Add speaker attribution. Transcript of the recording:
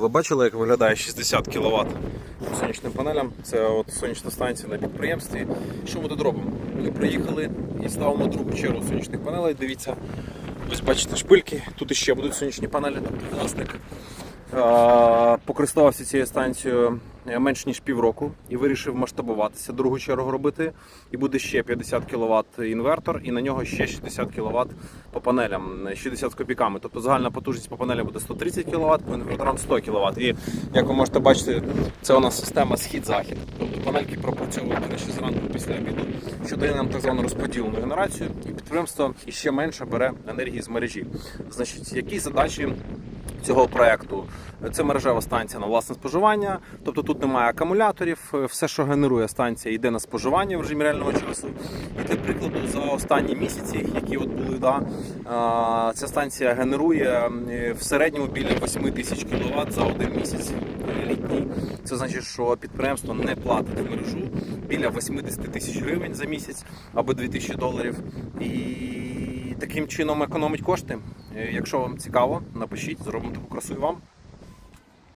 Speaker 1: Ви бачили, як виглядає 60 кВт сонячним панелям? Це от сонячна станція на підприємстві. Що ми тут робимо? Ми приїхали і ставимо другу чергу сонячних панелей. Дивіться, ось бачите шпильки. Тут іще будуть сонячні панелі. Тобто власник покористувався цією станцією е, менш ніж півроку і вирішив масштабуватися, другу чергу робити. І буде ще 50 кВт інвертор, і на нього ще 60 кВт по панелям, 60 з копійками. Тобто загальна потужність по панелям буде 130 кВт, по інверторам 100 кВт. І як ви можете бачити, це у нас система схід-захід. Тобто панельки пропрацьовують лише зранку після обіду, що дає нам так звану розподілену генерацію, і підприємство іще менше бере енергії з мережі. Значить, які задачі цього проекту. Це мережева станція на власне споживання, тобто тут немає акумуляторів, все, що генерує станція, йде на споживання в режимі реального часу. І для прикладу, за останні місяці, які от були, да, ця станція генерує е, в середньому біля 8 тисяч кВт за один місяць е, літній. Це значить, що підприємство не платить мережу біля 80 тисяч гривень за місяць або 2000 доларів. І таким чином економить кошти. Е, Якщо вам цікаво, напишіть, зробимо таку красу і вам.